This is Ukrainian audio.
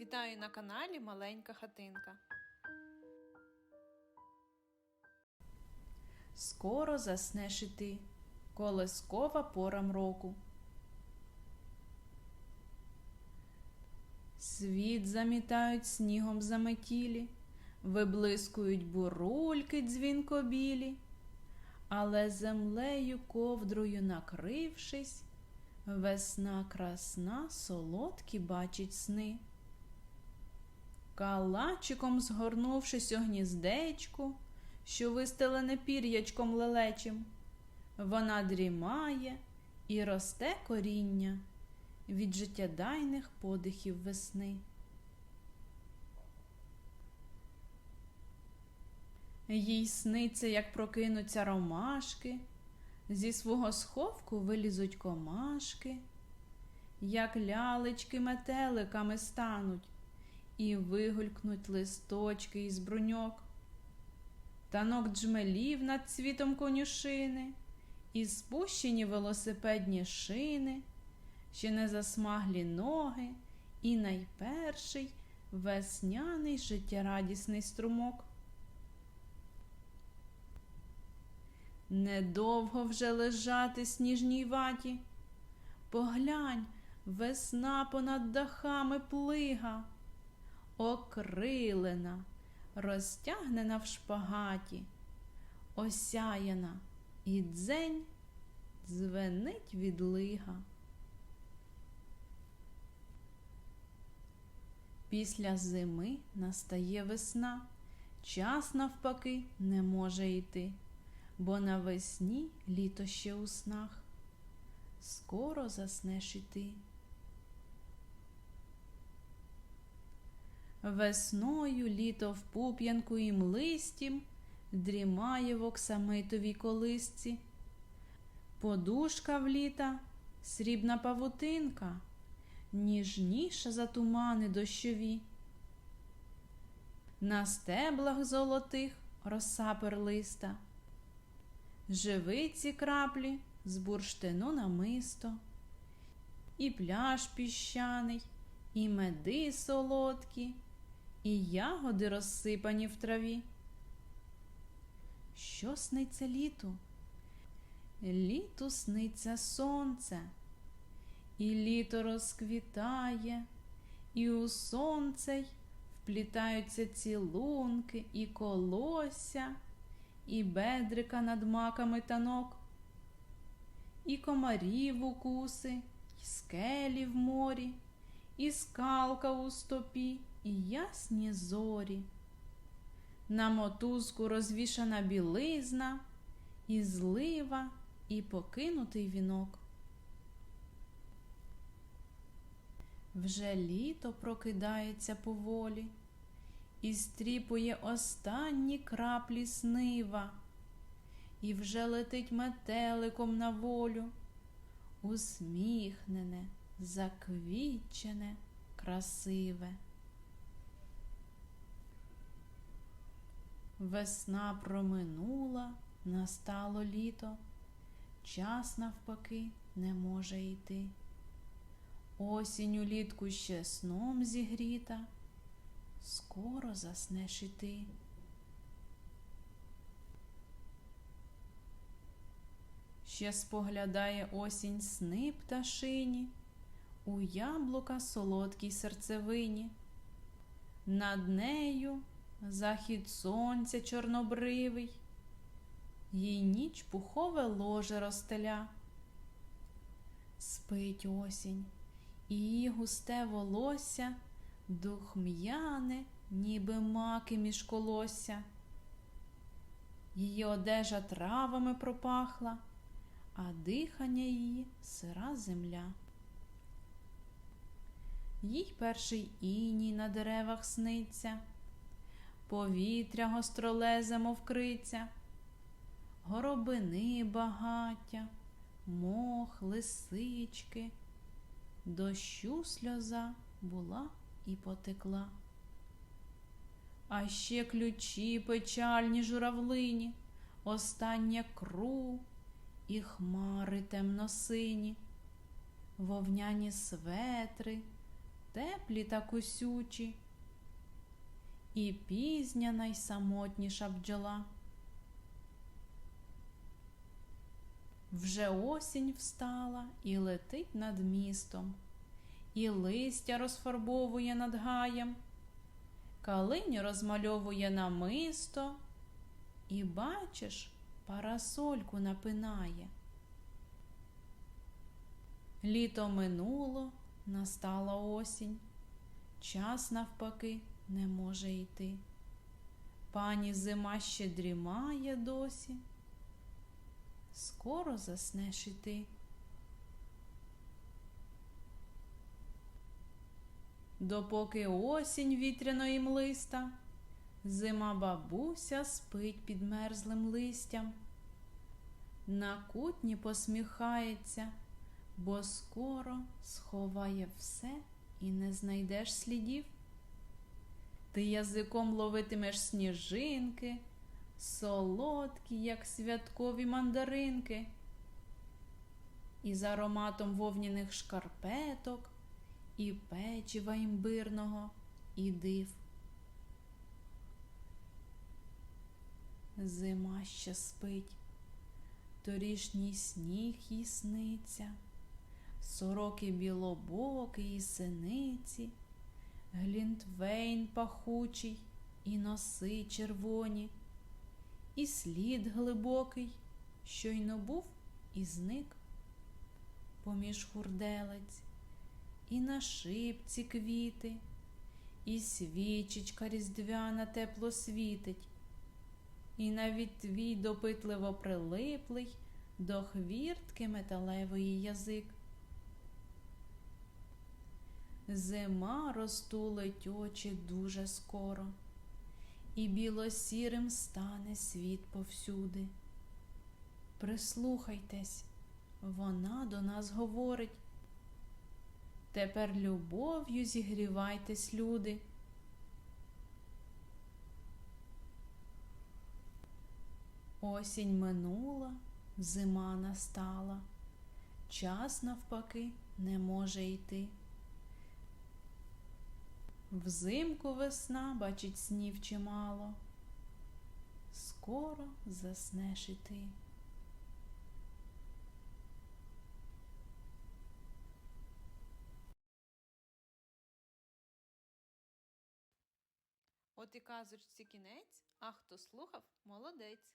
Вітаю на каналі Маленька Хатинка. Скоро заснеш і ти, колескова пора мроку. Світ замітають снігом заметілі, виблискують бурульки дзвінкобілі, але землею ковдрою накрившись, весна красна солодкі бачить сни. Калачиком згорнувшись у гніздечку, що вистелене пір'ячком лелечим, вона дрімає і росте коріння від життєдайних подихів весни. Їй сниться, як прокинуться ромашки, зі свого сховку вилізуть комашки, як лялечки метеликами стануть і вигулькнуть листочки із бруньок. Танок джмелів над цвітом конюшини, і спущені велосипедні шини, ще не засмаглі ноги, і найперший весняний життєрадісний струмок. Недовго вже лежати сніжній ваті. Поглянь, весна понад дахами плига, окрилена, розтягнена в шпагаті, осяяна і дзень дзвенить відлига. Після зими настає весна, час навпаки не може йти, бо навесні літо ще у снах. Скоро заснеш і ти. Весною літо в пуп'янку і млистім дрімає в оксамитовій колисці. Подушка в літа, срібна павутинка, ніжніша за тумани дощові. На стеблах золотих роса перлиста, живиці краплі з бурштину намисто, і пляж піщаний, і меди солодкі, і ягоди розсипані в траві. Що сниться літу? Літу сниться сонце, і літо розквітає, і у сонце й вплітаються цілунки, і колося, і бедрика над маками танок, і комарів укуси, і скелі в морі, і скалка у стопі, і ясні зорі. На мотузку розвішана білизна, і злива, і покинутий вінок. Вже літо прокидається поволі, і стріпує останні краплі снива, і вже летить метеликом на волю, усміхнене, заквітчене, красиве. Весна проминула, настало літо, час навпаки не може йти. Осінь улітку ще сном зігріта, скоро заснеш і ти. Ще споглядає осінь сни пташині, у яблука солодкій серцевині. Над нею захід сонця чорнобривий, їй ніч пухове ложе розстеля. Спить осінь, її густе волосся духм'яне, ніби маки між колосся. Її одежа травами пропахла, а дихання її сира земля. Їй перший іній на деревах сниться, повітря гостролезе, мов криця, горобини багаття, мох, лисички, дощу сльоза була і потекла. А ще ключі печальні журавлині, остання кру і хмари темносині, вовняні светри, теплі та кусючі, і пізня найсамотніша бджола. Вже осінь встала і летить над містом, і листя розфарбовує над гаєм, калиню розмальовує намисто, і бачиш, парасольку напинає. Літо минуло, настала осінь, час навпаки не може йти. Пані зима ще дрімає досі. Скоро заснеш і ти. Допоки осінь вітряно і млиста, зима бабуся спить під мерзлим листям. На кутні посміхається, бо скоро сховає все і не знайдеш слідів. Ти язиком ловитимеш сніжинки, солодкі, як святкові мандаринки, із ароматом вовняних шкарпеток, і печива імбирного, і див. Зима ще спить, торішній сніг їй сниться, сороки білобоки і синиці, глінтвейн пахучий і носи червоні, і слід глибокий, щойно був і зник поміж хурделець, і на шипці квіти, і свічечка різдвяна тепло світить, і навіть твій допитливо прилиплий до хвіртки металевої язик. Зима розтулить очі дуже скоро, і білосірим стане світ повсюди. Прислухайтесь, вона до нас говорить. Тепер любов'ю зігрівайтесь, люди. Осінь минула, зима настала, час навпаки не може йти. Взимку весна бачить снів чимало, скоро заснеш і ти. От і казочці кінець, а хто слухав, молодець.